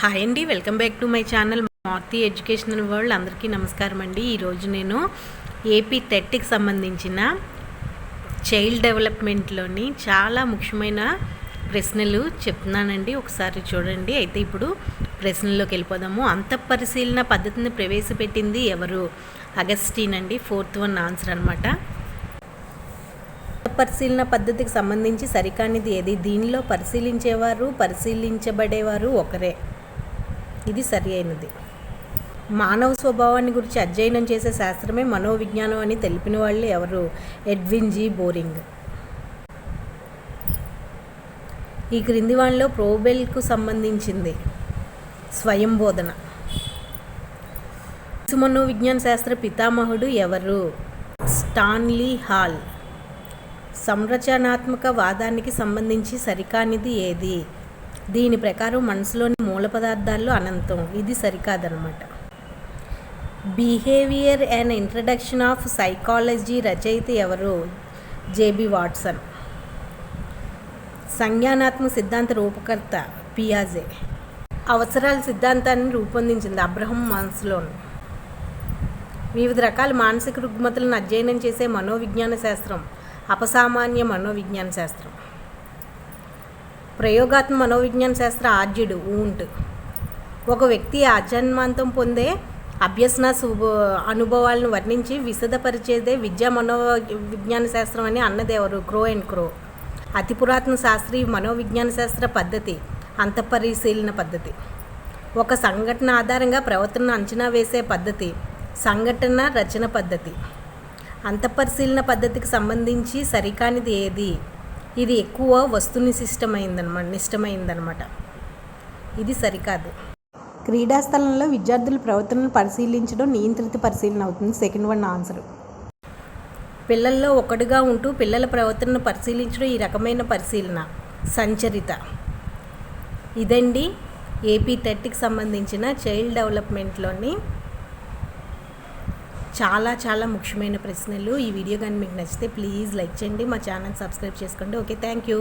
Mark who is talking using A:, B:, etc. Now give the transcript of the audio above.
A: Hi అండి welcome back to my channel Marthi educational world. అందరికీ నమస్కారం అండి. ఈరోజు నేను ఏపీ టెట్కి సంబంధించిన చైల్డ్ డెవలప్మెంట్లోని చాలా ముఖ్యమైన ప్రశ్నలు చెప్తున్నానండి. ఒకసారి చూడండి. అయితే ఇప్పుడు ప్రశ్నల్లోకి వెళ్ళిపోదాము. అంతఃపరిశీలన పద్ధతిని ప్రవేశపెట్టింది ఎవరు? అగస్టీన్ అండి ఫోర్త్ వన్ ఆన్సర్ అనమాట పరిశీలన పద్ధతికి సంబంధించి సరికానిది ఏది? దీనిలో పరిశీలించేవారు పరిశీలించబడేవారు ఒకరే. ఇది సరి అయినది మానవ స్వభావాన్ని గురించి అధ్యయనం చేసే శాస్త్రమే మనోవిజ్ఞానం అని తెలిపిన వాళ్ళు ఎవరు? Edwin G. బోరింగ్. ఈ క్రింది వాళ్ళలో ప్రోబెల్కు సంబంధించింది స్వయం బోధన శిశు మనోవిజ్ఞాన శాస్త్ర పితామహుడు ఎవరు? Stanley hall. సంరచనాత్మక వాదానికి సంబంధించి సరికానిది ఏది? దీని ప్రకారం మనసులోని మూల పదార్థాల్లో అనంతం. ఇది సరికాదనమాట behaviour and introduction of psychology రచయిత ఎవరు? J B Watson. సంజ్ఞానాత్మక సిద్ధాంత రూపకర్త పియాజే. అవసరాల సిద్ధాంతాన్ని రూపొందించింది అబ్రహం మాన్స్లోన్. వివిధ రకాల మానసిక రుగ్మతలను అధ్యయనం చేసే మనోవిజ్ఞాన శాస్త్రం. అపసామాన్య మనోవిజ్ఞాన శాస్త్రం. ప్రయోగాత్మక మనోవిజ్ఞాన శాస్త్ర ఆర్జ్యుడు ఊంట్. ఒక వ్యక్తి ఆజన్మాంతం పొందే అభ్యసన శుభ అనుభవాలను వర్ణించి విశదపరిచేదే విద్యా మనో విజ్ఞాన శాస్త్రం అని అన్నదేవరు క్రో అండ్ క్రో. అతి పురాతన శాస్త్రీయ మనోవిజ్ఞాన శాస్త్ర పద్ధతి అంతఃపరిశీలన పద్ధతి. ఒక సంఘటన ఆధారంగా ప్రవర్తనను అంచనా వేసే పద్ధతి సంఘటన రచన పద్ధతి. అంతఃపరిశీలన పద్ధతికి సంబంధించి సరికానిది ఏది? ఇది ఎక్కువ వస్తునిశిష్టమైందనమాట నిష్టమైందనమాట. ఇది సరికాదు. క్రీడా స్థలంలో విద్యార్థుల ప్రవర్తనను పరిశీలించడం నియంత్రిత పరిశీలన అవుతుంది. Second one answer. పిల్లల్లో ఒకటిగా ఉంటూ పిల్లల ప్రవర్తనను పరిశీలించడం ఈ రకమైన పరిశీలన. సంచరిత. ఇదండి ఏపీ థర్టీకి సంబంధించిన చైల్డ్ డెవలప్మెంట్లోని చాలా చాలా ముఖ్యమైన ప్రశ్నలు. ఈ వీడియో కానీ మీకు నచ్చితే ప్లీజ్ లైక్ చేయండి. మా ఛానల్ సబ్స్క్రైబ్ చేసుకోండి. Okay thank you.